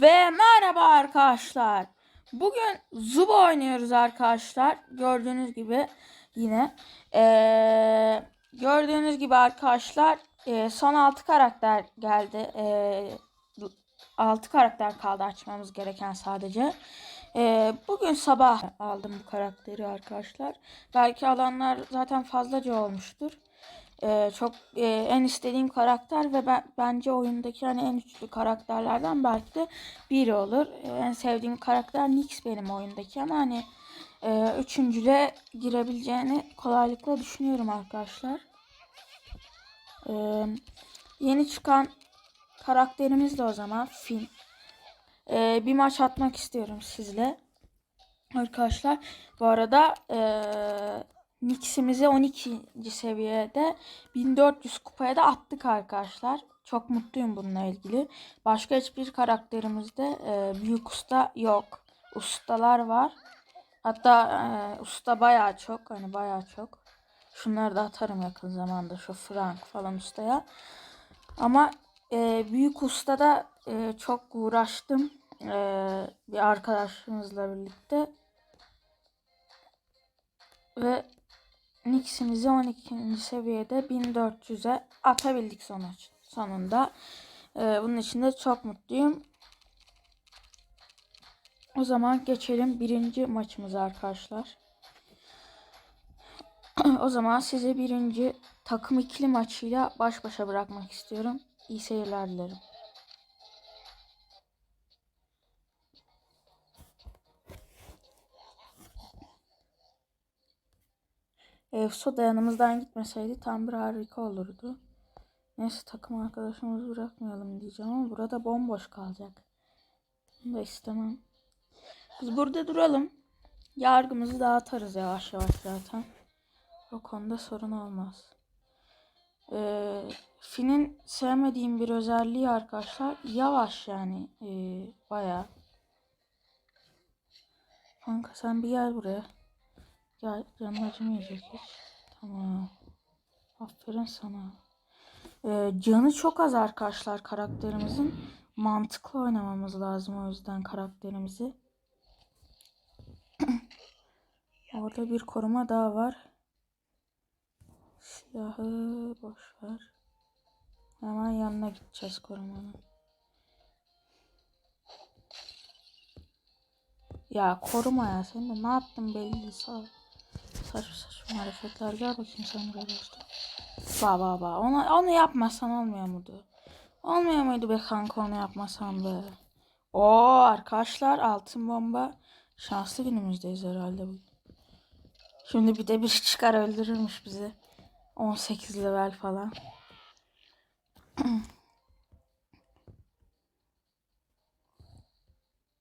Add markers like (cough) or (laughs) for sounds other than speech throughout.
Ve merhaba arkadaşlar. Bugün Zuba oynuyoruz arkadaşlar. Gördüğünüz gibi yine. Ee, gördüğünüz gibi arkadaşlar e, son 6 karakter geldi. Ee, 6 karakter kaldı açmamız gereken sadece. Ee, bugün sabah aldım bu karakteri arkadaşlar. Belki alanlar zaten fazlaca olmuştur. Ee, çok e, en istediğim karakter ve ben, bence oyundaki hani en güçlü karakterlerden belki de biri olur. Ee, en sevdiğim karakter Nyx benim oyundaki ama hani e, üçüncüle girebileceğini kolaylıkla düşünüyorum arkadaşlar. Ee, yeni çıkan karakterimiz de o zaman Finn. Ee, bir maç atmak istiyorum sizle. Arkadaşlar bu arada eee Nix'imizi 12. seviyede 1400 kupaya da attık arkadaşlar. Çok mutluyum bununla ilgili. Başka hiçbir karakterimizde e, büyük usta yok. Ustalar var. Hatta e, usta bayağı çok. Hani bayağı çok. Şunları da atarım yakın zamanda. Şu Frank falan ustaya. Ama e, büyük ustada e, çok uğraştım. E, bir arkadaşımızla birlikte. Ve Nix'imizi 12. seviyede 1400'e atabildik sonuç sonunda. Ee, bunun için de çok mutluyum. O zaman geçelim birinci maçımıza arkadaşlar. (clears throat) o zaman size birinci takım ikili maçıyla baş başa bırakmak istiyorum. İyi seyirler dilerim. Efso da yanımızdan gitmeseydi tam bir harika olurdu. Neyse takım arkadaşımızı bırakmayalım diyeceğim ama burada bomboş kalacak. Bunu da istemem. Biz burada duralım. Yargımızı dağıtarız yavaş yavaş zaten. O konuda sorun olmaz. Ee, Finn'in sevmediğim bir özelliği arkadaşlar yavaş yani ee, bayağı. Kanka sen bir gel buraya. Ya canın acımayacak hiç. Tamam. Aferin sana. Ee, canı çok az arkadaşlar karakterimizin. Mantıklı oynamamız lazım o yüzden karakterimizi. (clears throat) Orada bir koruma daha var. Silahı boş ver. Hemen yanına gideceğiz korumanın. Ya koruma ya sen de ne yaptın belli sağ Saçma saçma hareketler. Gel bakayım sen buraya işte. Ba ba ba. Onu, onu yapmasan olmuyor muydu? Olmuyor muydu be kanka onu yapmasan be? O arkadaşlar altın bomba. Şanslı günümüzdeyiz herhalde bu. Şimdi bir de biri (laughs) çıkar öldürürmüş bizi. 18 level falan. (clears throat)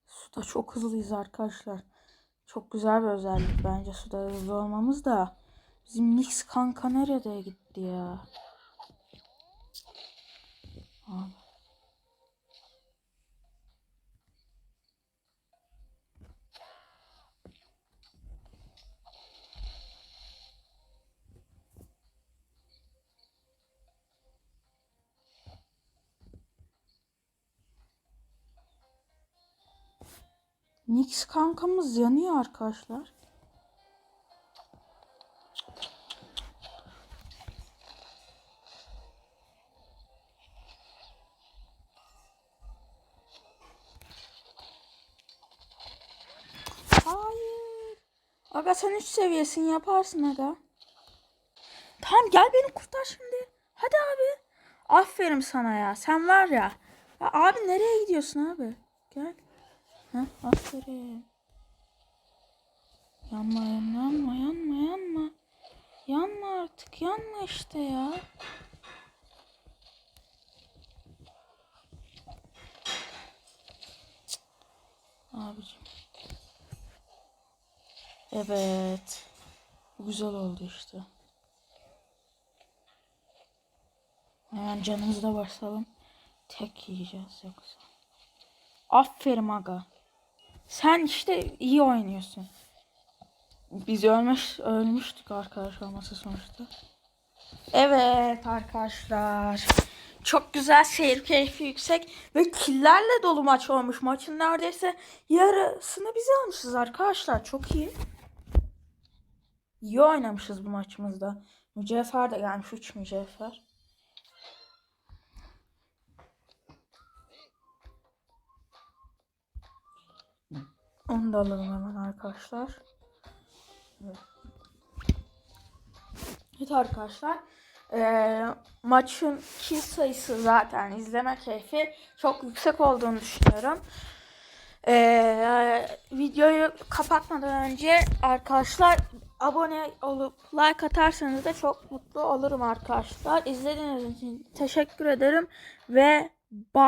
Suda çok hızlıyız arkadaşlar. Çok güzel bir özellik bence suda hızlı olmamız da. Bizim mix kanka nerede gitti ya? Abi. Nix kankamız yanıyor arkadaşlar. Hayır. Aga sen 3 seviyesin yaparsın aga. Tamam gel beni kurtar şimdi. Hadi abi. Aferin sana ya. Sen var ya. ya abi nereye gidiyorsun abi? Gel. Heh, aferin. Yanma yanma yanma yanma. Yanma artık yanma işte ya. Cık. Abicim. Evet. Güzel oldu işte. Hemen canımızda basalım. Tek yiyeceğiz yoksa. Aferin aga. Sen işte iyi oynuyorsun. Biz ölmüş ölmüştük arkadaş olması sonuçta. Evet arkadaşlar. çok güzel seyir keyfi yüksek ve killerle dolu maç olmuş. Maçın neredeyse yarısını biz almışız arkadaşlar. Çok iyi. İyi oynamışız bu maçımızda. Mücevher de gelmiş 3 mücevher. Onu da alalım hemen arkadaşlar. Evet. Evet arkadaşlar. Eee, maçın kill sayısı zaten izleme keyfi çok yüksek olduğunu düşünüyorum. Eee, videoyu kapatmadan önce arkadaşlar abone olup like atarsanız da çok mutlu olurum arkadaşlar. İzlediğiniz için teşekkür ederim ve bye.